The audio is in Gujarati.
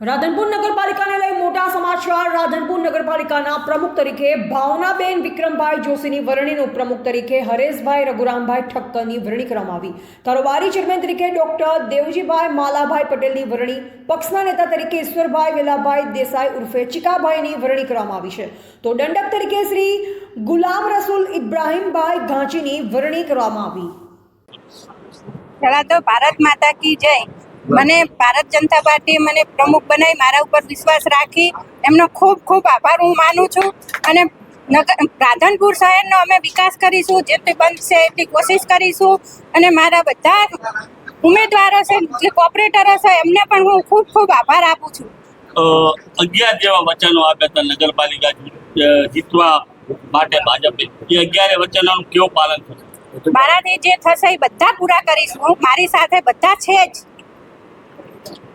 રાધનપુર નગરપાલિકાને લઈ મોટા સમાચાર. રાધનપુર નગરપાલિકાના પ્રમુખ તરીકે ભાવનાબેન વિક્રમભાઈ જોશીની વરણીનું પ્રમુખ તરીકે હરેશભાઈ રઘુરામભાઈ ઠક્કરની વરણી કરવામાં આવી. કારોબારી ચેરમેન તરીકે ડોક્ટર દેવજીભાઈ માલાભાઈ પટેલની વરણી, પક્ષના નેતા તરીકે ઈશ્વરભાઈ વેલાભાઈ દેસાઈ ઉર્ફે ચિકાભાઈની વરણી કરવામાં આવી છે. તો દંડક તરીકે શ્રી ગુલામ રસુલ ઇબ્રાહીમભાઈ ઘાંચીની વરણી કરવામાં આવી. પહેલાં તો ભારત માતા કી જય. મને ભારત જનતા પાર્ટી મને પ્રમુખ બનાવી મારા ઉપર વિશ્વાસ રાખી. એમનો ખૂબ ખૂબ આભાર હું માનું છું. અને નગર રાધનપુર શહેરનો અમે વિકાસ કરીશું જેટલી બનશે એટલી કોશિશ કરીશું. અને મારા બધા ઉમેદવારો છે જે કોર્પોરેટરો છે એમને પણ હું ખૂબ ખૂબ આભાર આપું છું. અગિયાર જેવા વચનો આપ્યા હતા નગરપાલિકા જીતવા માટે ભાજપે. એ અગિયારે વચનોનું કેવું પાલન થશે? મારાથી જે થશે એ બધા પૂરા કરીશું. મારી સાથે બધા છે જ.